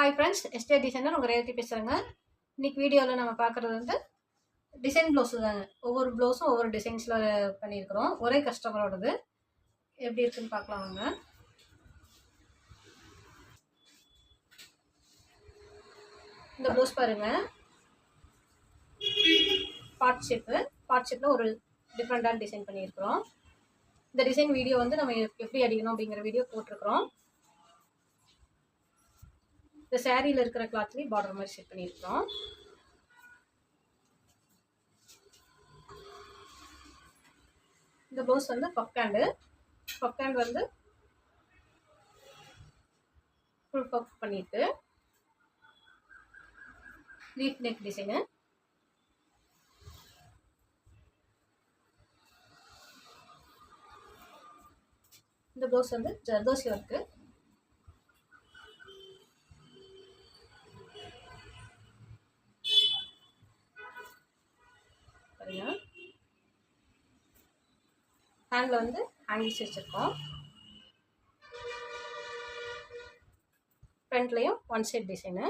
Hi friends estate designer உங்கள் ரேவதி பேசுகிறேங்க இன்னைக்கு வீடியோவில் நம்ம பார்க்குறது வந்து டிசைன் ப்ளவுஸு தாங்க. ஒவ்வொரு ப்ளவுஸும் ஒவ்வொரு டிசைன்ஸில் பண்ணியிருக்கிறோம். ஒரே கஸ்டமரோடது எப்படி இருக்குன்னு பார்க்கலாம் வாங்க. இந்த ப்ளவுஸ் பாருங்கள் பார்ட் ஷேப்பு பார்ட் ஷேப்பில் ஒரு டிஃப்ரெண்ட்டான டிசைன் பண்ணியிருக்கிறோம். இந்த டிசைன் வீடியோ வந்து நம்ம எப்படி அடிக்கணும் அப்படிங்கிற வீடியோ போட்டிருக்கிறோம். இந்த சேரீயில் இருக்கிற கிளாத்லேயும் பார்டர் மாதிரி செட் பண்ணியிருக்கிறோம். இந்த ப்ளவுஸ் வந்து பக்காண்டு பக்காண்டு வந்து ஃபுல் பக் பண்ணிட்டு லீஃப் நெக் டிசைனு இந்த ப்ளவுஸ் வந்து ஜர்தோசி ஒர்க்கு ஹேண்டில் வந்து ஹேங்கிஸ் வச்சுருக்கோம். ஃப்ரண்ட்லேயும் ஒன் சைட் டிசைனு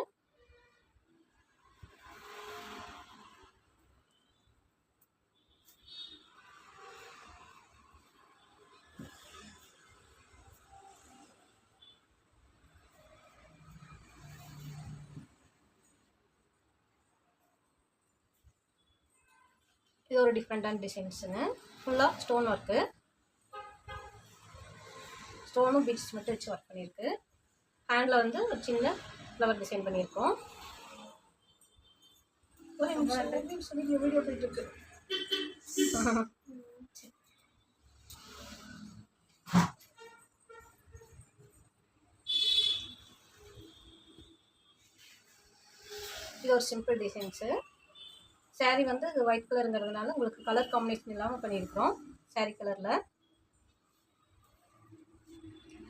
இது ஒரு டிஃப்ரெண்ட்டான டிசைன்ஸுங்க ஃபுல்லாக ஸ்டோன் ஒர்க்கு ஸ்டோனும் பீட்ஸ் மட்டும் வச்சு ஒர்க் பண்ணியிருக்கு. ஹேண்டில் வந்து ஒரு சின்ன ஃப்ளவர் டிசைன் பண்ணியிருக்கோம். ஒரு நிமிஷம் ரெண்டு நிமிஷம் வீடியோ போயிட்டு இருக்கு. இது ஒரு சிம்பிள் டிசைன்ஸு சாரீ வந்து இது ஒயிட் கலருங்கிறதுனால உங்களுக்கு கலர் காம்பினேஷன் இல்லாமல் பண்ணியிருக்கிறோம். சாரீ கலரில்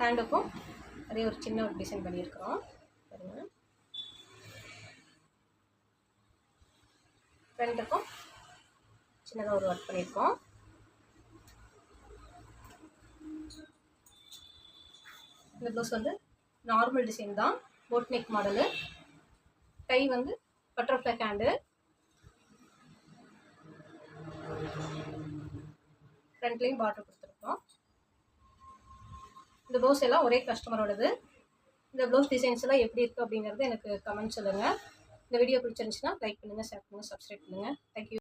ஹேண்டுக்கும் அதே ஒரு சின்ன ஒரு டிசைன் பண்ணியிருக்கிறோம். பாருங்க. ஃப்ரண்ட்டுக்கும் சின்னதாக ஒரு ஒர்க் பண்ணியிருக்கோம். இந்த ப்ளவுஸ் வந்து நார்மல் டிசைன் தான். போட் நெக் மாடலு கை வந்து பட்டர்ஃப்ளை ஹேண்டு ஃப்ரண்ட்லேயும் பார்டர் கொடுத்துருக்கோம். இந்த ப்ளவுஸ் எல்லாம் ஒரே கஸ்டமரோடது இந்த ப்ளவுஸ் டிசைன்ஸ் எல்லாம் எப்படி இருக்குது அப்படிங்கிறது எனக்கு கமெண்ட் சொல்லுங்கள் இந்த வீடியோ பிடிச்சிருந்துச்சுன்னா லைக் பண்ணுங்கள் ஷேர் பண்ணுங்கள் சப்ஸ்கிரைப் பண்ணுங்கள் தேங்க்யூ